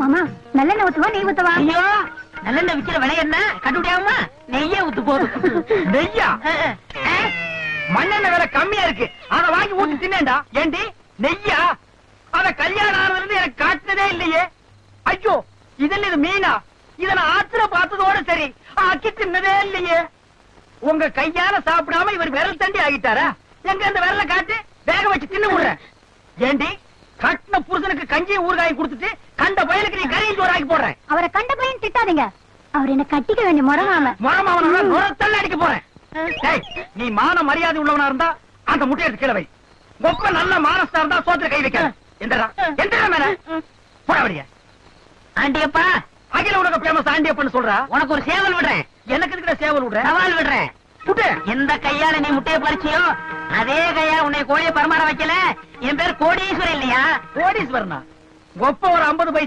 மாமா நல்லெண்ணெய் ஊத்துவா நெய் ஊத்துவா? ஐயோ நல்லெண்ணெய் விக்கிற விலை என்ன? கண்டுபிடியாம நெய்யே ஊத்து போதும். நெய்யா? மண்ணெண்ணெய் விலை கம்மியா இருக்கு. அத வாங்கி ஊத்தி தின்னேன்டா. ஏண்டி நெய்யா? அத கல்யாணம் ஆனதுல இருந்து எனக்கு காட்டுனதே இல்லையே. ஐயோ இதுல இது மீனா? இத நான் ஆத்துல பார்த்ததோட சரி அக்கி தின்னதே இல்லையே. உங்க கையால சாப்பிடாம இவர் விரல் தண்டி ஆகிட்டாரா? எங்க இந்த விரல காட்டு வேக வச்சு தின்னு விடுறேன் ஏண்டி கட்டின புருஷனுக்கு கஞ்சி ஊறுகாய் கொடுத்துட்டு போடுறேன். அவரை கண்ட பையன் திட்டாதீங்க. அவர் என்ன கட்டிக்க வேண்டிய முறமாம நுரத்தள்ள அடிக்க போறேன். நீ மான மரியாதை உள்ளவனா இருந்தா அந்த முட்டையை கீழே வை. ஒப்ப நல்ல மானஸ்தா இருந்தா சோத்துல கை வைக்க எந்தடா மேல? ஆண்டியப்பா. அகில உலக பேமஸ் ஆண்டியப்பன்னு சொல்றா. உனக்கு ஒரு சேவல் விடுறேன். எனக்கு இருக்கிற சேவல் விடுற? சவால் விடுறேன். எந்த கையால நீ முட்டையை பறிச்சியோ அதே கையால உன்னை கோழியை பரிமாற வைக்கல. என் பேர் கோடீஸ்வரன் இல்லையா? கோடீஸ்வரனா? ஒப்ப ஒரு ஐம்பது பைசா